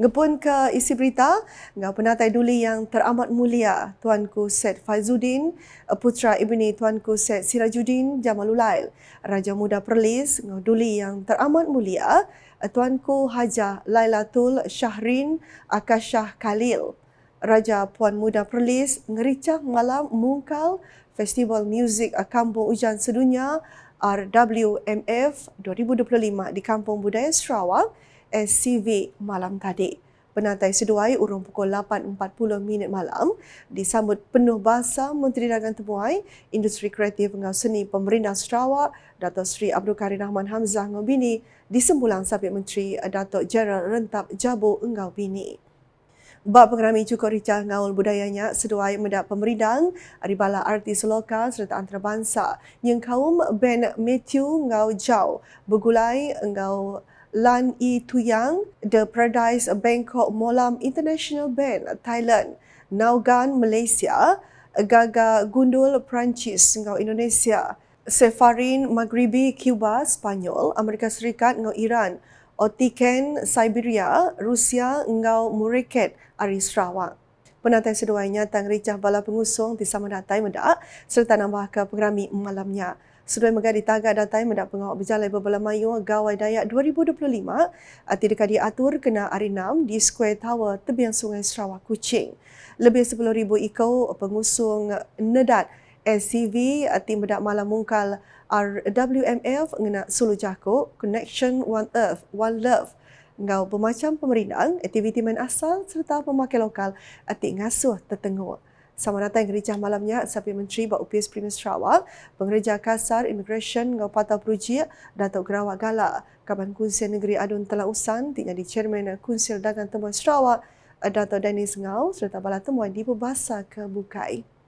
Ngepun ke isi berita, ngau penatai duli yang teramat mulia Tuanku Syed Faizuddin, putra ibni Tuanku Syed Sirajuddin Jamalulail, Raja Muda Perlis, ngau duli yang teramat mulia Tuanku Hajah Lailatul Syahrin Akashah Khalil, Raja Puan Muda Perlis, ngericah malam mungkal Festival Muzik Kampung Ujan Sedunia RWMF 2025 di Kampung Budaya Sarawak SCV malam tadi. Penatai seduai urung pukul 8.40 minit malam disambut penuh bahasa Menteri Dagang Temuai Industri Kreatif Engau Seni Pemerintah Sarawak Datuk Seri Abdul Karim Rahman Hamzah Engau Bini di sembulang Sabit Menteri Datuk Jeneral Rentap Jabo Engau Bini. Bab pengerami cukup rica ngaul budayanya seduai mendak pemerintah di bala artis lokal serta antarabangsa yang kaum Ben Matthew Ngau Jau bergulai Ngau Lan E Tuyang, The Paradise Bangkok Molam International Band Thailand, Naugan Malaysia, Gaga Gundul Perancis ngau Indonesia, Sefarin Maghribi Cuba Spanyol, Amerika Serikat ngau Iran, Otiken Siberia, Rusia ngau Muriket Ari Sarawak. Penantai seduanya tang ricah bala pengusung di sama datai mendak serta nambah ke pengerami malamnya. Seduai megah ditagak datai mendak pengawak berjalan berbela mayu Gawai Dayak 2025 ati dekat diatur kena hari 6 di Square Tower tebian Sungai Sarawak Kuching. Lebih 10,000 ikau pengusung nedat SCV ati mendak malam mungkal RWMF ngena Sulu Jako Connection One Earth One Love ngau bermacam pemerintah, aktiviti main asal serta pemakai lokal ati ngasuh tertengok. Sama datang gereja malamnya Sapi Menteri Bak UPS Primus Sarawak, Pengereja Kasar Immigration Ngau Patau Peruji, Datuk Gerawak Gala, Kaban Kunsil Negeri Adun Telah Usan, tinggal di Chairman Kunsil Dagang Temuan Sarawak, Datuk Dennis Ngau serta bala temuan di Berbahasa Kebukai.